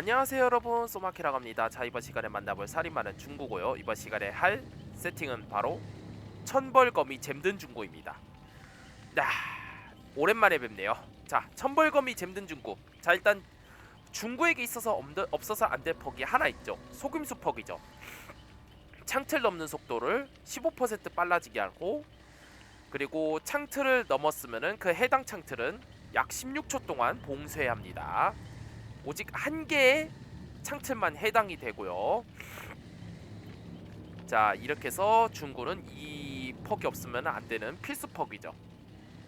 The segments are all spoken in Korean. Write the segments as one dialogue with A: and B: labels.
A: 안녕하세요 여러분. 소마키라고 합니다. 자 이번 시간에 만나볼 살인마는 중구고요. 이번 시간에 할 세팅은 바로 천벌거미 잼든 중구입니다. 야 오랜만에 뵙네요. 자 천벌거미 잼든 중구 자 일단 중구에게 있어서 없, 없어서 안 될 퍽이 하나 있죠. 속임수 퍽이죠. 창틀 넘는 속도를 15% 빨라지게 하고 그리고 창틀을 넘었으면은 그 해당 창틀은 약 16초 동안 봉쇄합니다 오직 한 개의 창틀만 해당이 되고요. 자 이렇게 해서 중구는 이 퍽이 없으면 안 되는 필수 퍽이죠.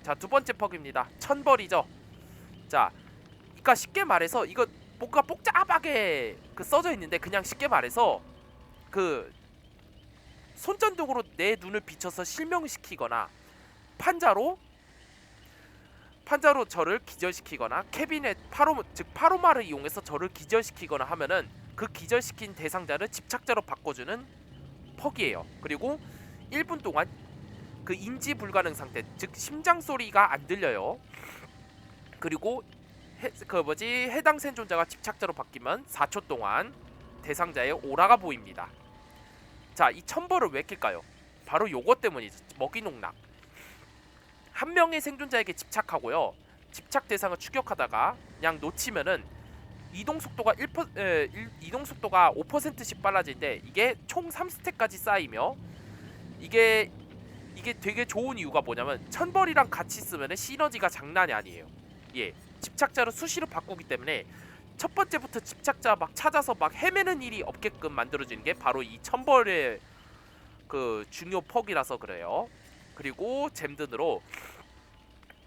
A: 자 두 번째 퍽입니다. 천벌이죠. 자, 그러니까 쉽게 말해서 이거 뭔가 복잡하게 그 써져 있는데 그냥 쉽게 말해서 그 손전등으로 내 눈을 비춰서 실명시키거나 판자로 판자로 저를 기절시키거나 캐비넷 파로 즉 파로마를 이용해서 저를 기절시키거나 하면은 그 기절시킨 대상자를 집착자로 바꿔주는 퍽이에요. 그리고 1분 동안 그 인지 불가능 상태 즉 심장 소리가 안 들려요. 그리고 해, 그 뭐지 해당 생존자가 집착자로 바뀌면 4초 동안 대상자의 오라가 보입니다. 자, 이 천벌을 왜 낄까요? 바로 요것 때문이죠. 먹이 농락. 한 명의 생존자에게 집착하고요. 집착 대상을 추격하다가 그냥 놓치면은 이동 속도가 1%, 에, 일- 이동 속도가 5%씩 빨라지는데 이게 총 3스택까지 쌓이며 이게 이게 되게 좋은 이유가 뭐냐면 천벌이랑 같이 쓰면은 시너지가 장난이 아니에요. 예. 집착자를 수시로 바꾸기 때문에 첫 번째부터 집착자 막 찾아서 막 헤매는 일이 없게끔 만들어지는 게 바로 이 천벌의 그 중요 퍽이라서 그래요. 그리고 잼든으로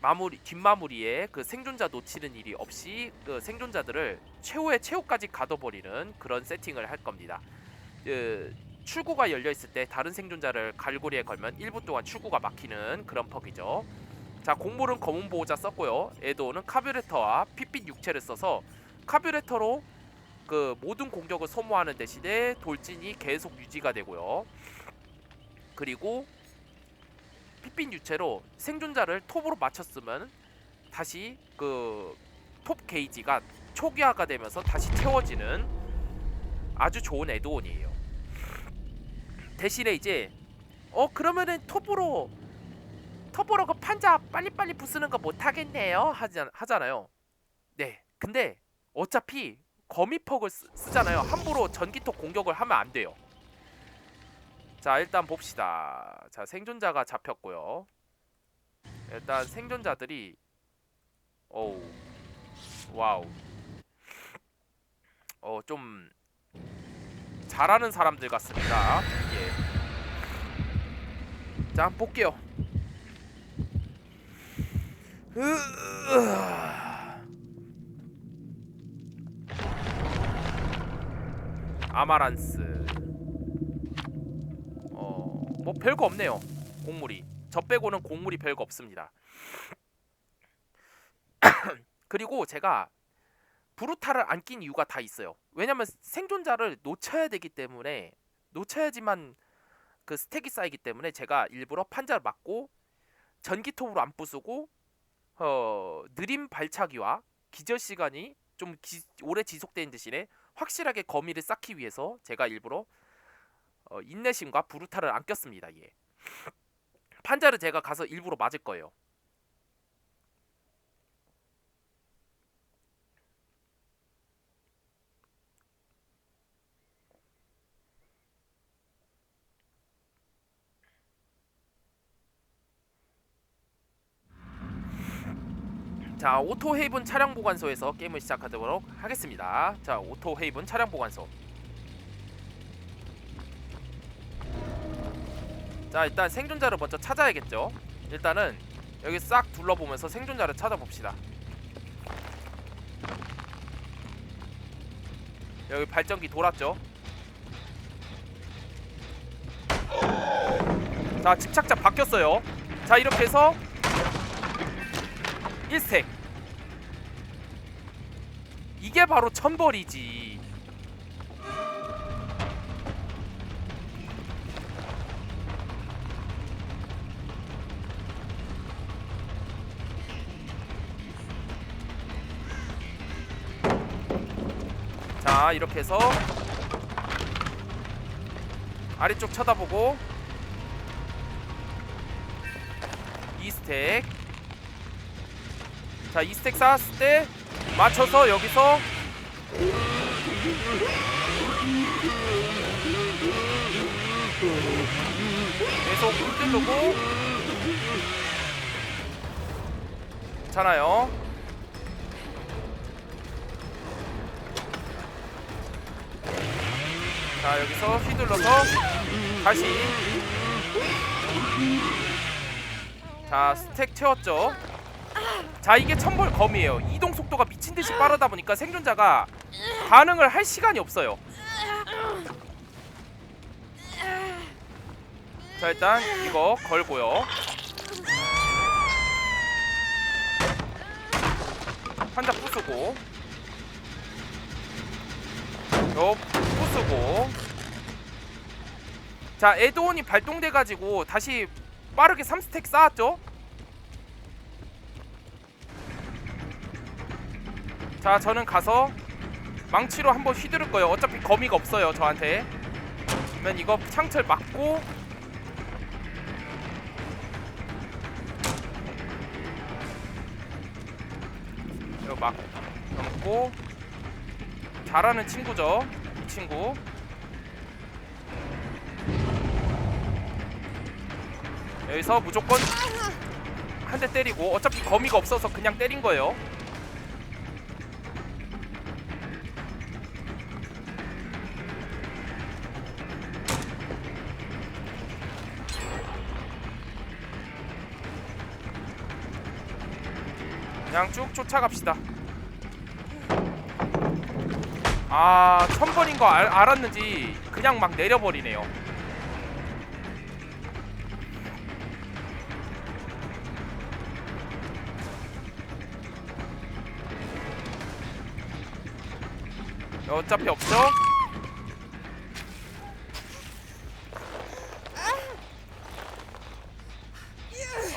A: 마무리 뒷마무리에 그 생존자 놓치는 일이 없이 그 생존자들을 최후의 최후까지 가둬버리는 그런 세팅을 할 겁니다. 그 출구가 열려 있을 때 다른 생존자를 갈고리에 걸면 1분 동안 출구가 막히는 그런 퍽이죠. 자 공물은 검은 보호자 썼고요. 에도는 카뷰레터와 핏빛 육체를 써서 카뷰레터로 그 모든 공격을 소모하는 대신에 돌진이 계속 유지가 되고요. 그리고 핏빛 유체로 생존자를 톱으로 맞췄으면 다시 그 톱 게이지가 초기화가 되면서 다시 채워지는 아주 좋은 에드온이에요. 대신에 이제 어 그러면은 톱으로 톱으로 그 판자 빨리빨리 부수는 거 못 하겠네요 하잖, 하잖아요. 네. 근데 어차피 거미퍽을 쓰, 쓰잖아요. 함부로 전기톱 공격을 하면 안 돼요. 자 일단 봅시다. 자 생존자가 잡혔고요. 일단 생존자들이 어우 와우 어 좀 잘하는 사람들 같습니다. 예. 자 한번 볼게요. 아마란스 어, 뭐 별거 없네요. 곡물이. 저 빼고는 곡물이 별거 없습니다. 그리고 제가 브루타를 안 낀 이유가 다 있어요. 왜냐면 생존자를 놓쳐야 되기 때문에 놓쳐야지만 그 스택이 쌓이기 때문에 제가 일부러 판자를 맞고 전기톱으로 안 부수고 어, 느린 발차기와 기절 시간이 좀 기, 오래 지속되는 대신에 확실하게 거미를 쌓기 위해서 제가 일부러 어, 인내심과 브루타를 안 꼈습니다. 예. 판자를 제가 가서 일부러 맞을 거예요. 자, 오토 헤이븐 차량 보관소에서 게임을 시작하도록 하겠습니다. 자, 오토 헤이븐 차량 보관소. 자, 일단 생존자를 먼저 찾아야겠죠. 일단은 여기 싹 둘러보면서 생존자를 찾아봅시다. 여기 발전기 돌았죠. 자, 집착자 바뀌었어요. 자, 이렇게 해서 1스택 이게 바로 천벌이지 자 이렇게 해서 아래쪽 쳐다보고 2스택. 자 2스택 쌓았을 때 맞춰서 여기서 계속 흔들고. 괜찮아요 자 여기서 휘둘러서 다시. 자 스택 채웠죠? 자 이게 천벌 검이에요. 이동 속도가 미친듯이 빠르다 보니까 생존자가 반응을 할 시간이 없어요. 자 일단 이거 걸고요. 한자 부수고 요 부수고. 자 에드온이 발동돼 가지고 다시 빠르게 3스택 쌓았죠? 자 저는 가서 망치로 한번 휘두를 거예요. 어차피 거미가 없어요 저한테. 그러면 이거 창틀 막고. 이거 막 넘고 잘하는 친구죠. 이 친구. 여기서 무조건 한 대 때리고 어차피 거미가 없어서 그냥 때린 거예요. 그냥 쭉 쫓아갑시다. 아, 천번인 거 알, 알았는지 그냥 막 내려버리네요. 어차피 없죠?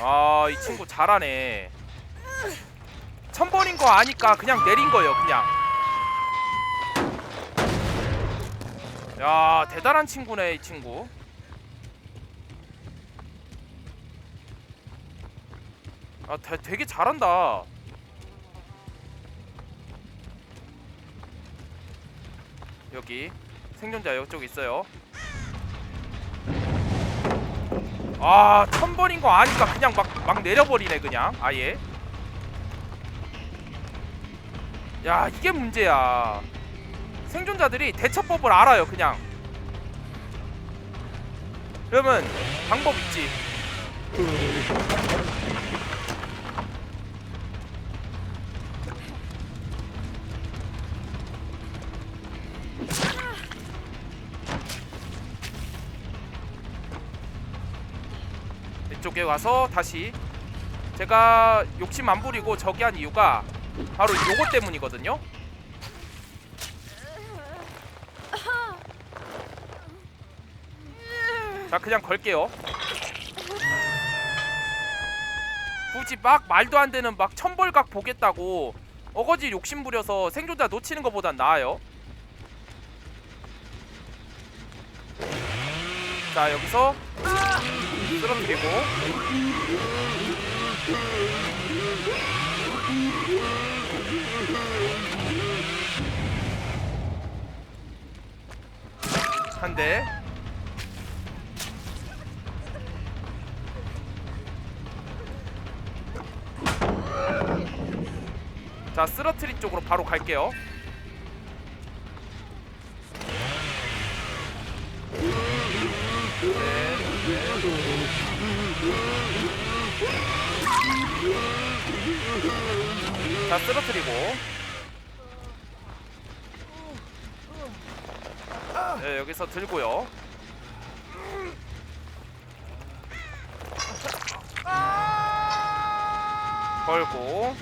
A: 아, 이 친구 잘하네. 천번인 거 아니까 그냥 내린 거예요 그냥 야 대단한 친구네 이 친구. 아 되, 되게 잘한다. 여기 생존자 이쪽 있어요. 아 천번인 거 아니까 그냥 막, 막 내려버리네 그냥. 아예. 야 이게 문제야 생존자들이 대처법을 알아요 그냥 그러면 방법 있지 이쪽에 와서 다시 제가 욕심 안 부리고 저기 한 이유가 바로 요거 때문이거든요. 자 그냥 걸게요. 굳이 막 말도 안 되는 막 천벌각 보겠다고 어거지 욕심 부려서 생존자 놓치는 것보단 나아요. 자 여기서 쓰러뜨리고 한 대. 자, 쓰러트리 쪽으로 바로 갈게요. 자, 쓰러트리고. 네, 여기서 들고요. 걸고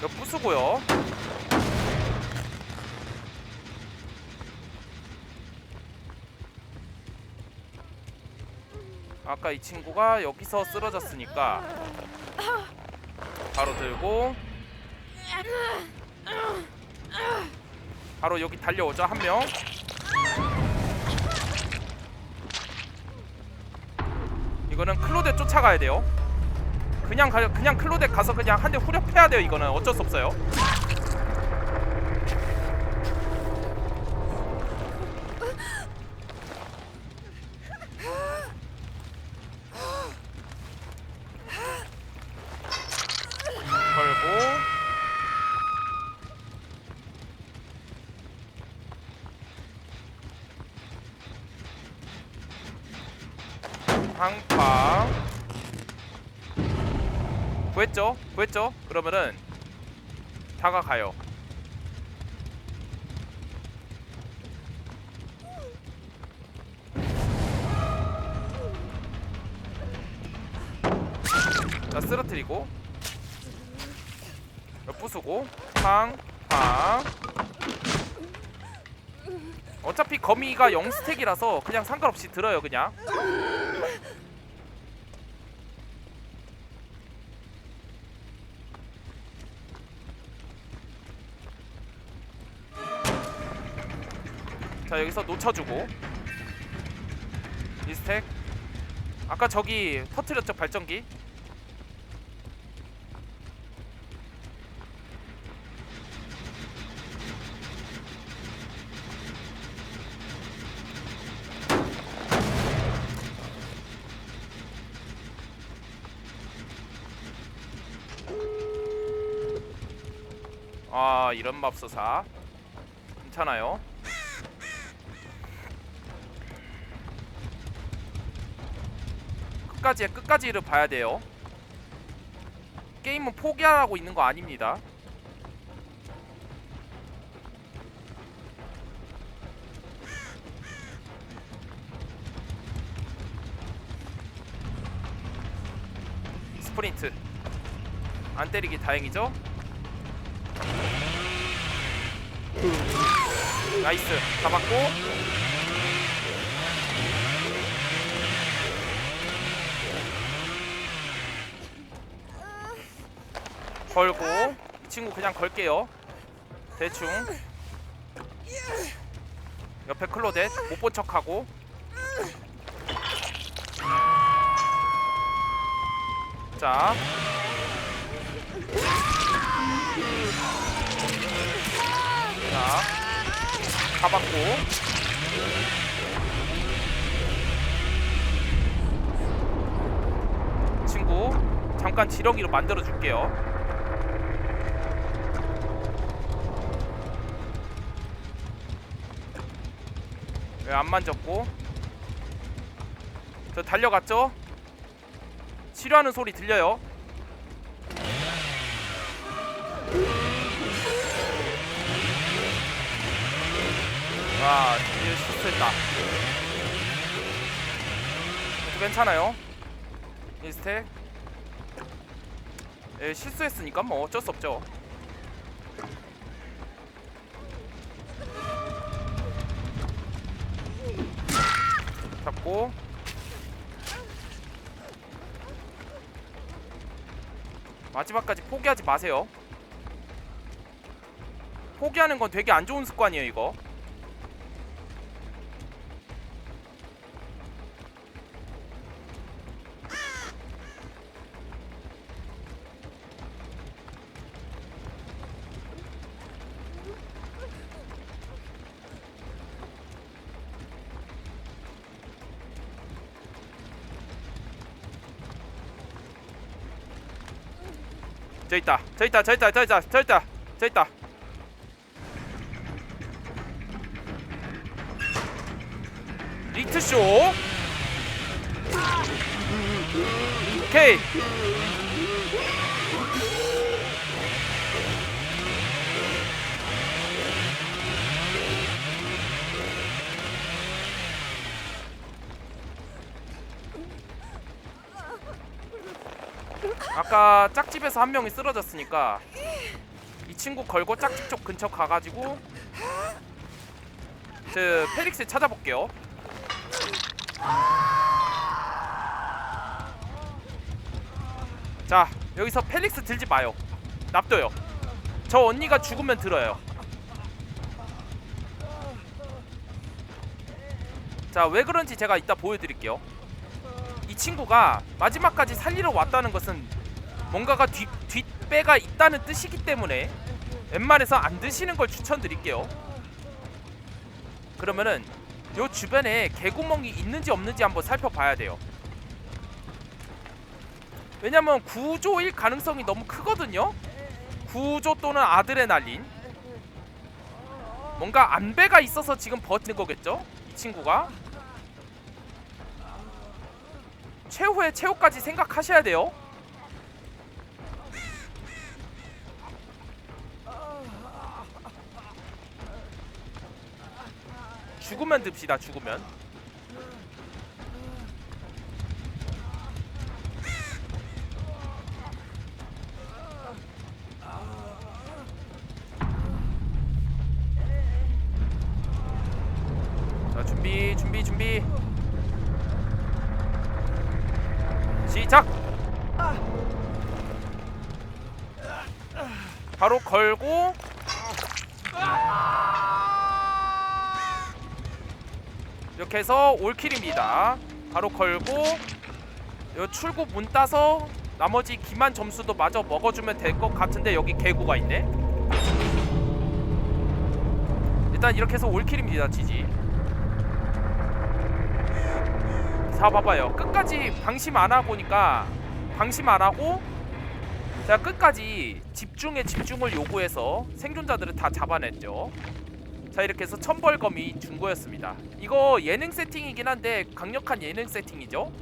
A: 이거 부수고요. 아까 이 친구가 여기서 쓰러졌으니까 바로 들고 바로 여기 달려오죠 한 명. 이거는 클로데 쫓아가야 돼요. 그냥 가 그냥 클로데 가서 그냥 한 대 후려 패야 돼요. 이거는 어쩔 수 없어요. 걸고 항파 구했죠? 그러면은 다가가요. 자 쓰러뜨리고 부수고 팡팡. 어차피 거미가 0스택이라서 그냥 상관없이 들어요 그냥 자 여기서 놓쳐주고. 이스택. 아까 저기 터트렸죠 발전기? 아 이런 맙소사. 괜찮아요 끝까지 끝까지를 봐야 돼요. 게임은 포기하고 있는 거 아닙니다. 스프린트. 안 때리기 다행이죠? 나이스. 잡았고 걸고 이 친구 그냥 걸게요. 대충. 옆에 클로댓 못본 척하고. 자. 자, 잡았고. 친구, 잠깐 지렁이로 만들어 줄게요. 안 만졌고? 저 달려갔죠? 치료하는 소리 들려요? 와, 이거 실수했다. 괜찮아요. 이스택. 예, 실수했으니까 뭐 어쩔 수 없죠. 잡고 마지막까지 포기하지 마세요. 포기하는 건 되게 안 좋은 습관이에요, 이거. 저 있다. 저 있다. 저 있다. 저 있다. 저 있다. 저 있다. 리트쇼. 오케이. 아까 짝집에서 한 명이 쓰러졌으니까 이 친구 걸고 짝집 쪽 근처 가가지고 그 저 페릭스 찾아볼게요. 자 여기서 펠릭스 들지 마요. 납둬요. 저 언니가 죽으면 들어요. 자 왜 그런지 제가 이따 보여드릴게요. 이 친구가 마지막까지 살리러 왔다는 것은 뭔가가 뒷, 뒷배가 있다는 뜻이기 때문에 웬만해서 안 드시는 걸 추천드릴게요. 그러면은 요 주변에 개구멍이 있는지 없는지 한번 살펴봐야 돼요. 왜냐면 구조일 가능성이 너무 크거든요. 구조 또는 아드레날린. 뭔가 안배가 있어서 지금 버티는 거겠죠? 이 친구가. 최후의 최후까지 생각하셔야 돼요. 죽으면 듭시다. 죽으면. 자 준비 준비 준비 시작 바로 걸고 이렇게 해서 올킬입니다. 바로 걸고 요 출구 문 따서 나머지 기만 점수도 마저 먹어주면 될 것 같은데 여기 개구가 있네. 일단 이렇게 해서 올킬입니다 지지. 자 봐봐요. 끝까지 방심 안 하고 니까 방심 안 하고 제가 끝까지 집중에 집중을 요구해서 생존자들을 다 잡아냈죠 자 이렇게 해서 천벌검이 중고였습니다 이거 예능 세팅이긴 한데 강력한 예능 세팅이죠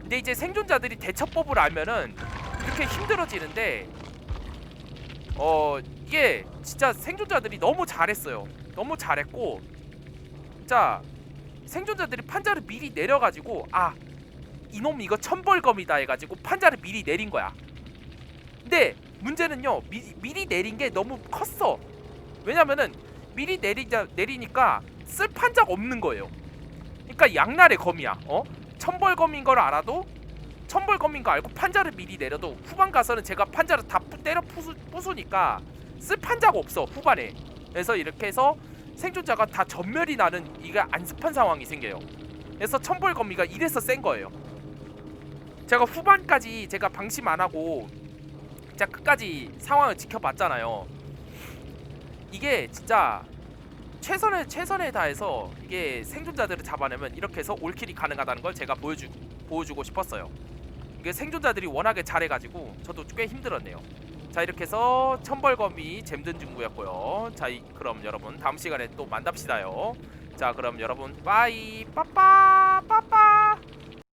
A: 근데 이제 생존자들이 대처법을 알면은 이렇게 힘들어지는데 어 이게 진짜 생존자들이 너무 잘했어요 너무 잘했고 자 생존자들이 판자를 미리 내려가지고 아 이놈 이거 천벌검이다 해가지고 판자를 미리 내린 거야. 근데 문제는요 미, 미리 내린 게 너무 컸어. 왜냐면은 미리 내리자 내리니까 쓸 판자가 없는 거예요. 그러니까 양날의 검이야. 어? 천벌검인 걸 알아도 천벌검인 거 알고 판자를 미리 내려도 후반 가서는 제가 판자를 다 부- 때려 부수, 부수니까 쓸 판자가 없어 후반에. 그래서 이렇게 해서 생존자가 다 전멸이 나는 이게 안습한 상황이 생겨요. 그래서 천벌 거미가 이래서 센 거예요. 제가 후반까지 제가 방심 안 하고 진짜 끝까지 상황을 지켜봤잖아요. 이게 진짜 최선을 최선을 다해서 이게 생존자들을 잡아내면 이렇게 해서 올킬이 가능하다는 걸 제가 보여주 보여주고 싶었어요. 이게 생존자들이 워낙에 잘해가지고 저도 꽤 힘들었네요. 자 이렇게 해서 천벌검이 잼든 중구였고요. 자 이, 그럼 여러분 다음 시간에 또 만납시다요. 자 그럼 여러분 빠이 빠빠.